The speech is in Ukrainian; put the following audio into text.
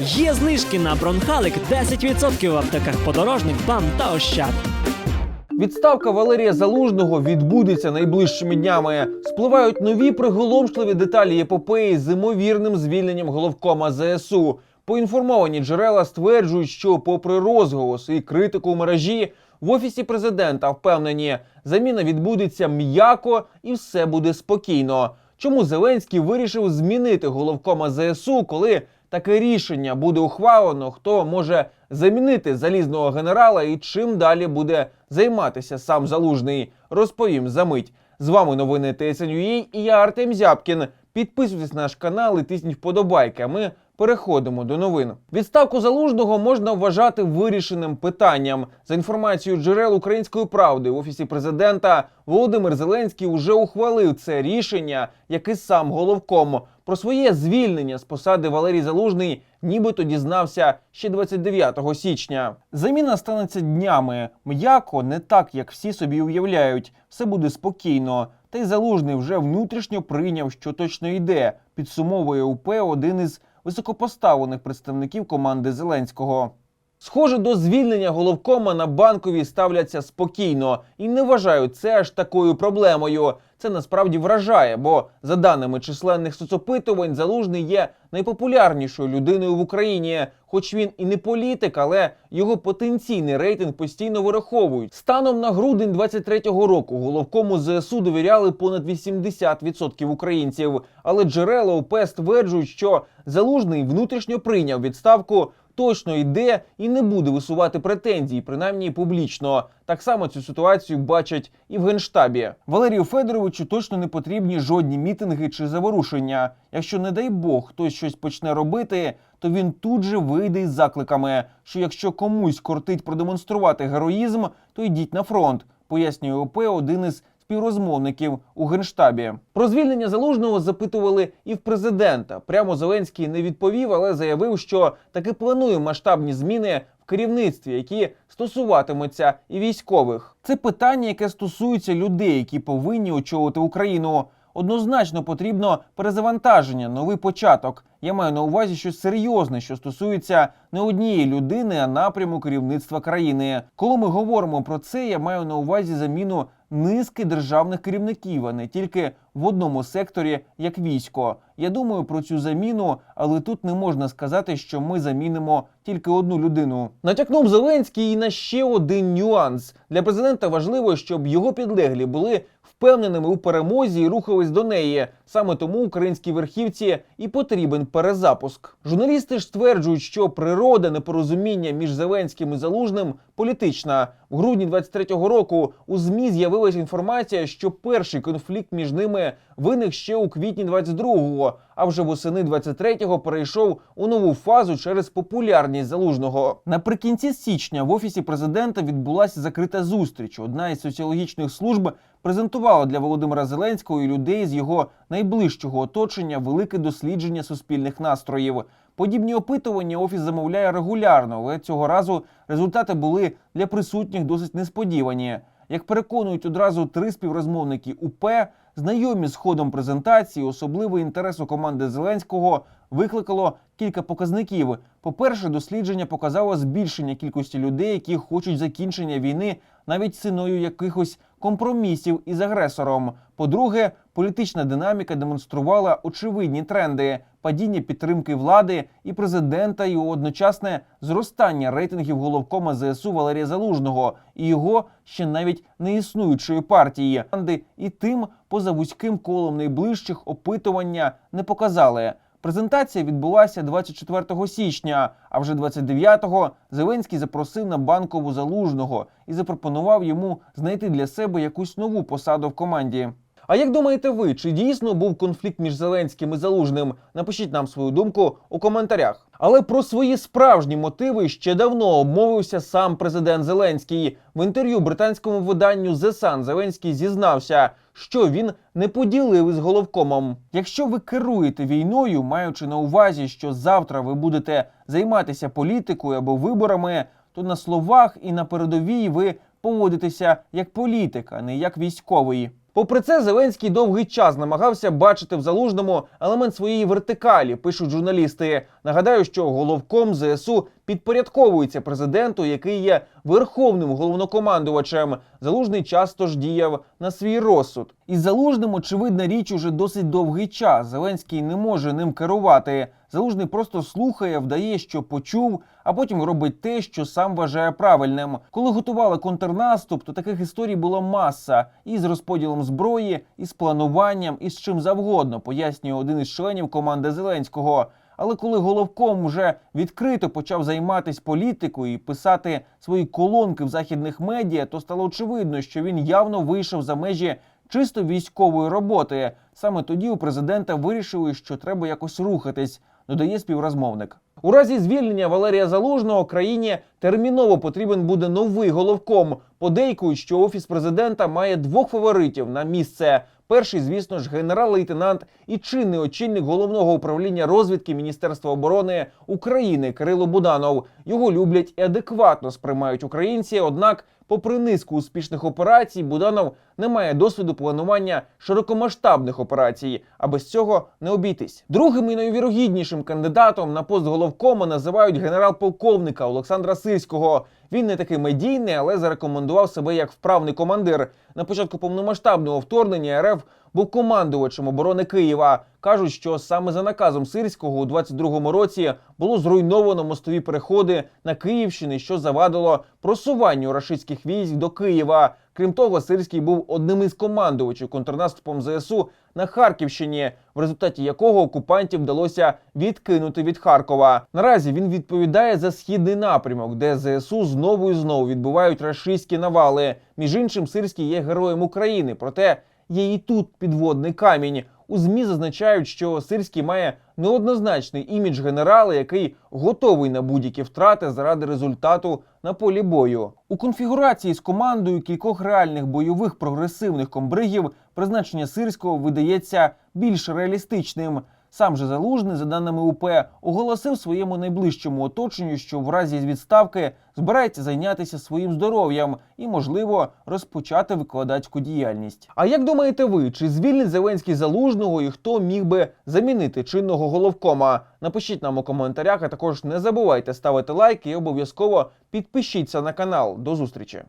Є знижки на бронхалик 10% в аптеках подорожник, бам та ощад. Відставка Валерія Залужного відбудеться найближчими днями. Спливають нові приголомшливі деталі епопеї з імовірним звільненням головкома ЗСУ. Поінформовані джерела стверджують, що, попри розголос і критику в мережі, в офісі президента впевнені, заміна відбудеться м'яко і все буде спокійно. Чому Зеленський вирішив змінити головкома ЗСУ, коли таке рішення буде ухвалено? Хто може замінити залізного генерала і чим далі буде займатися сам залужний? Розповім за мить. З вами новини ТСНЮЄ і я Артем Зябкін. Підписуйтесь на наш канал і тисніть вподобайки. А ми переходимо до новин. Відставку залужного можна вважати вирішеним питанням. За інформацією джерел української правди в офісі президента Володимир Зеленський уже ухвалив це рішення, як і сам головком. Про своє звільнення з посади Валерій Залужний нібито дізнався ще 29 січня. Заміна станеться днями. М'яко не так, як всі собі уявляють. Все буде спокійно. Та й залужний вже внутрішньо прийняв, що точно йде. Підсумовує УП один із високопоставлених представників команди Зеленського. Схоже, до звільнення головкома на банковій ставляться спокійно і не вважають це аж такою проблемою. Це насправді вражає, бо за даними численних соцопитувань, залужний є найпопулярнішою людиною в Україні. Хоч він і не політик, але його потенційний рейтинг постійно вираховують. Станом на грудень 23-го року головкому ЗСУ довіряли понад 80% українців. Але джерела ОП стверджують, що залужний внутрішньо прийняв відставку точно йде і не буде висувати претензій, принаймні публічно. Так само цю ситуацію бачать і в генштабі. Валерію Федоровичу точно не потрібні жодні мітинги чи заворушення. Якщо, не дай Бог, хтось щось почне робити, то він тут же вийде із закликами, що якщо комусь кортить продемонструвати героїзм, то йдіть на фронт, пояснює ОП один із співрозмовників у генштабі. Про звільнення залужного запитували і в президента. Прямо Зеленський не відповів, але заявив, що таки планує масштабні зміни в керівництві, які стосуватимуться і військових. Це питання, яке стосується людей, які повинні очолити Україну. Однозначно потрібно перезавантаження, новий початок. Я маю на увазі щось серйозне, що стосується не однієї людини, а напряму керівництва країни. Коли ми говоримо про це, я маю на увазі заміну низки державних керівників, а не тільки в одному секторі, як військо. Я думаю про цю заміну, але тут не можна сказати, що ми замінимо тільки одну людину. Натякнув Зеленський і на ще один нюанс для президента. Важливо, щоб його підлеглі були впевненими у перемозі і рухались до неї. Саме тому українській верхівці і потрібен перезапуск. Журналісти ж стверджують, що природа непорозуміння між Зеленським і Залужним політична. В грудні 23-го року у змі з'явилася інформація, що перший конфлікт між ними виник ще у квітні 22-го, а вже восени 23-го перейшов у нову фазу через популярність залужного. Наприкінці січня в офісі президента відбулася закрита зустріч. Одна із соціологічних служб презентувала для Володимира Зеленського і людей з його найближчого оточення велике дослідження суспільних настроїв. Подібні опитування офіс замовляє регулярно, але цього разу результати були для присутніх досить несподівані. Як переконують одразу три співрозмовники УП, знайомі з ходом презентації, особливий інтерес у команди Зеленського викликало кілька показників. По-перше, дослідження показало збільшення кількості людей, які хочуть закінчення війни навіть ціною якихось компромісів із агресором. По-друге, політична динаміка демонструвала очевидні тренди: падіння підтримки влади і президента, і одночасне зростання рейтингів головкома ЗСУ Валерія Залужного і його ще навіть не існуючої партії. І тим поза вузьким колом найближчих опитування не показали. Презентація відбулася 24 січня, а вже 29-го Зеленський запросив на банкову залужного і запропонував йому знайти для себе якусь нову посаду в команді. А як думаєте ви, чи дійсно був конфлікт між Зеленським і Залужним? Напишіть нам свою думку у коментарях. Але про свої справжні мотиви ще давно обмовився сам президент Зеленський. В інтерв'ю британському виданню The Sun Зеленський зізнався, що він не поділив із головкомом. Якщо ви керуєте війною, маючи на увазі, що завтра ви будете займатися політикою або виборами, то на словах і на передовій ви поводитеся як політик, а не як військовий. Попри це, Зеленський довгий час намагався бачити в залужному елемент своєї вертикалі, пишуть журналісти. Нагадаю, що головком ЗСУ підпорядковується президенту, який є верховним головнокомандувачем. Залужний часто ж діяв на свій розсуд. Із залужним, очевидна річ, уже досить довгий час. Зеленський не може ним керувати. Залужний просто слухає, вдає, що почув, а потім робить те, що сам вважає правильним. Коли готували контрнаступ, то таких історій була маса і з розподілом зброї, і з плануванням, і з чим завгодно, пояснює один із членів команди Зеленського. Але коли головком вже відкрито почав займатися політикою і писати свої колонки в західних медіа, то стало очевидно, що він явно вийшов за межі чисто військової роботи. Саме тоді у президента вирішили, що треба якось рухатись, додає співрозмовник. У разі звільнення Валерія Залужного країні терміново потрібен буде новий головком. Подейкують, що офіс президента має двох фаворитів на місце. Перший, звісно ж, генерал-лейтенант і чинний очільник головного управління розвідки Міністерства оборони України Кирило Буданов. Його люблять і адекватно сприймають українці. Однак, попри низку успішних операцій, Буданов не має досвіду планування широкомасштабних операцій, а без цього не обійтись. Другим і найвірогіднішим кандидатом на пост головкома називають генерал-полковника Олександра Сирського. Він не такий медійний, але зарекомендував себе як вправний командир. На початку повномасштабного вторгнення РФ був командувачем оборони Києва. Кажуть, що саме за наказом Сирського у 22-му році було зруйновано мостові переходи на Київщині, що завадило просуванню рашистських військ до Києва. Крім того, Сирський був одним із командувачів контрнаступом ЗСУ на Харківщині, в результаті якого окупантів вдалося відкинути від Харкова. Наразі він відповідає за східний напрямок, де ЗСУ знову і знову відбувають рашистські навали. Між іншим, Сирський є героєм України, проте є і тут підводний камінь. У змі зазначають, що Сирський має неоднозначний імідж генерала, який готовий на будь-які втрати заради результату на полі бою. У конфігурації з командою кількох реальних бойових прогресивних комбригів призначення Сирського видається більш реалістичним. Сам же Залужний, за даними УП, оголосив своєму найближчому оточенню, що в разі відставки збирається зайнятися своїм здоров'ям і, можливо, розпочати викладацьку діяльність. А як думаєте ви, чи звільнить Зеленський залужного і хто міг би замінити чинного головкома? Напишіть нам у коментарях, а також не забувайте ставити лайк і обов'язково підпишіться на канал. До зустрічі!